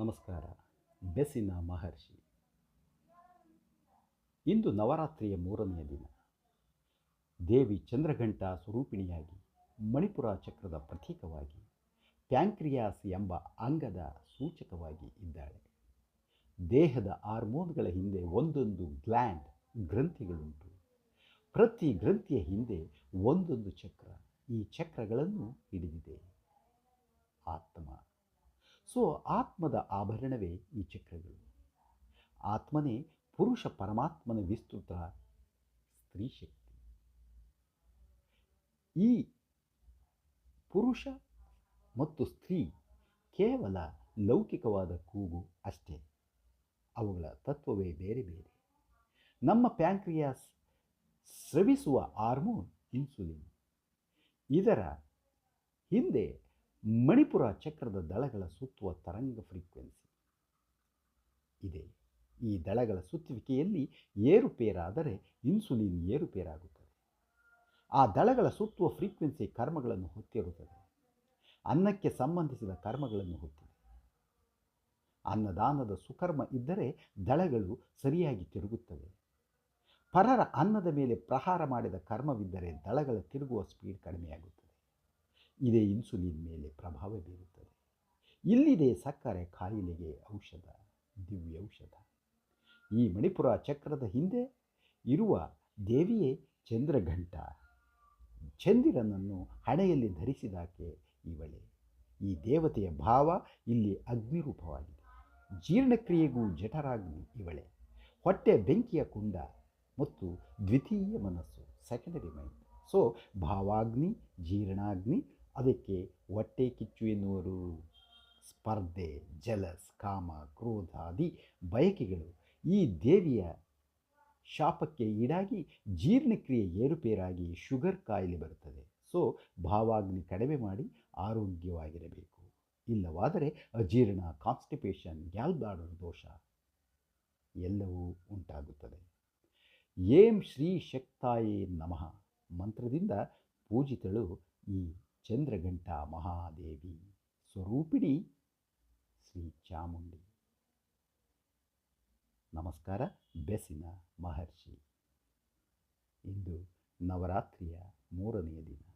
ನಮಸ್ಕಾರ. ಬೆಸಿನ ಮಹರ್ಷಿ. ಇಂದು ನವರಾತ್ರಿಯ ಮೂರನೆಯ ದಿನ. ದೇವಿ ಚಂದ್ರಘಂಟ ಸ್ವರೂಪಿಣಿಯಾಗಿ, ಮಣಿಪುರ ಚಕ್ರದ ಪ್ರತೀಕವಾಗಿ, ಪ್ಯಾಂಕ್ರಿಯಾಸ್ ಎಂಬ ಅಂಗದ ಸೂಚಕವಾಗಿ ಇದ್ದಾಳೆ. ದೇಹದ ಹಾರ್ಮೋನ್ಗಳ ಹಿಂದೆ ಒಂದೊಂದು ಗ್ಲ್ಯಾಂಡ್ ಗ್ರಂಥಿಗಳುಂಟು. ಪ್ರತಿ ಗ್ರಂಥಿಯ ಹಿಂದೆ ಒಂದೊಂದು ಚಕ್ರ. ಈ ಚಕ್ರಗಳನ್ನು ಹಿಡಿದಿದೆ. ಆತ್ಮ. ಸೊ ಆತ್ಮದ ಆಭರಣವೇ ಈ ಚಕ್ರಗಳು. ಆತ್ಮನೇ ಪುರುಷ ಪರಮಾತ್ಮನ ವಿಸ್ತೃತ ಸ್ತ್ರೀ ಶಕ್ತಿ. ಈ ಪುರುಷ ಮತ್ತು ಸ್ತ್ರೀ ಕೇವಲ ಲೌಕಿಕವಾದ ಕೂಗು ಅಷ್ಟೇ. ಅವುಗಳ ತತ್ವವೇ ಬೇರೆ ಬೇರೆ. ನಮ್ಮ ಪ್ಯಾಂಕ್ರಿಯಾಸ್ ಸ್ರವಿಸುವ ಹಾರ್ಮೋನ್ ಇನ್ಸುಲಿನ್. ಇದರ ಹಿಂದೆ ಮಣಿಪುರ ಚಕ್ರದ ದಳಗಳ ಸುತ್ತುವ ತರಂಗ ಫ್ರೀಕ್ವೆನ್ಸಿ ಇದೆ. ಈ ದಳಗಳ ಸುತ್ತುವಿಕೆಯಲ್ಲಿ ಏರುಪೇರಾದರೆ ಇನ್ಸುಲಿನ್ ಏರುಪೇರಾಗುತ್ತದೆ. ಆ ದಳಗಳ ಸುತ್ತುವ ಫ್ರೀಕ್ವೆನ್ಸಿ ಕರ್ಮಗಳನ್ನು ಹೊತ್ತಿರುತ್ತದೆ. ಅನ್ನಕ್ಕೆ ಸಂಬಂಧಿಸಿದ ಕರ್ಮಗಳನ್ನು ಹೊತ್ತಿದೆ. ಅನ್ನದಾನದ ಸುಕರ್ಮ ಇದ್ದರೆ ದಳಗಳು ಸರಿಯಾಗಿ ತಿರುಗುತ್ತವೆ. ಪರರ ಅನ್ನದ ಮೇಲೆ ಪ್ರಹಾರ ಮಾಡಿದ ಕರ್ಮವಿದ್ದರೆ ದಳಗಳ ತಿರುಗುವ ಸ್ಪೀಡ್ ಕಡಿಮೆಯಾಗುತ್ತದೆ. ಇದೇ ಇನ್ಸುಲಿನ್ ಮೇಲೆ ಪ್ರಭಾವ ಬೀರುತ್ತದೆ. ಇಲ್ಲಿದೆ ಸಕ್ಕರೆ ಕಾಯಿಲೆಗೆ ಔಷಧ, ದಿವ್ಯ ಔಷಧ. ಈ ಮಣಿಪುರ ಚಕ್ರದ ಹಿಂದೆ ಇರುವ ದೇವಿಯೇ ಚಂದ್ರಘಂಟ. ಚಂದಿರನನ್ನು ಹಣೆಯಲ್ಲಿ ಧರಿಸಿದಾಕೆ ಇವಳೆ. ಈ ದೇವತೆಯ ಭಾವ ಇಲ್ಲಿ ಅಗ್ನಿರೂಪವಾಗಿದೆ. ಜೀರ್ಣಕ್ರಿಯೆಗೂ ಜಠರಾಗ್ನಿ ಇವಳೆ. ಹೊಟ್ಟೆ ಬೆಂಕಿಯ ಕುಂಡ ಮತ್ತು ದ್ವಿತೀಯ ಮನಸ್ಸು ಸೆಕೆಂಡರಿ ಮೈಂಡ್. ಸೊ, ಭಾವಾಗ್ನಿ, ಜೀರ್ಣಾಗ್ನಿ ಅದಕ್ಕೆ ಹೊಟ್ಟೆ ಕಿಚ್ಚು ಎನ್ನುವರು ಸ್ಪರ್ಧೆ ಜಲಸ್ ಕಾಮ ಕ್ರೋಧಾದಿ ಬಯಕೆಗಳು. ಈ ದೇವಿಯ ಶಾಪಕ್ಕೆ ಈಡಾಗಿ ಜೀರ್ಣಕ್ರಿಯೆ ಏರುಪೇರಾಗಿ ಶುಗರ್ ಕಾಯಿಲೆ ಬರುತ್ತದೆ. ಸೊ, ಭಾವಾಗ್ನಿ ಕಡಿಮೆ ಮಾಡಿ ಆರೋಗ್ಯವಾಗಿರಬೇಕು. ಇಲ್ಲವಾದರೆ ಅಜೀರ್ಣ, ಕಾನ್ಸ್ಟಿಪೇಷನ್ ಗ್ಯಾಲ್ಬ್ಲಾಡರ್ ದೋಷ ಎಲ್ಲವೂ ಉಂಟಾಗುತ್ತದೆ. ಏಂ ಶ್ರೀ ಶಕ್ತಾಯೇ ನಮಃ ಮಂತ್ರದಿಂದ ಪೂಜಿತಳು ಈ ಚಂದ್ರಘಂಟ ಮಹಾದೇವಿ ಸ್ವರೂಪಿಣಿ ಶ್ರೀ ಚಾಮುಂಡಿ. ನಮಸ್ಕಾರ ಬೆಸಿನ ಮಹರ್ಷಿ. ಇಂದು ನವರಾತ್ರಿಯ ಮೂರನೆಯ ದಿನ.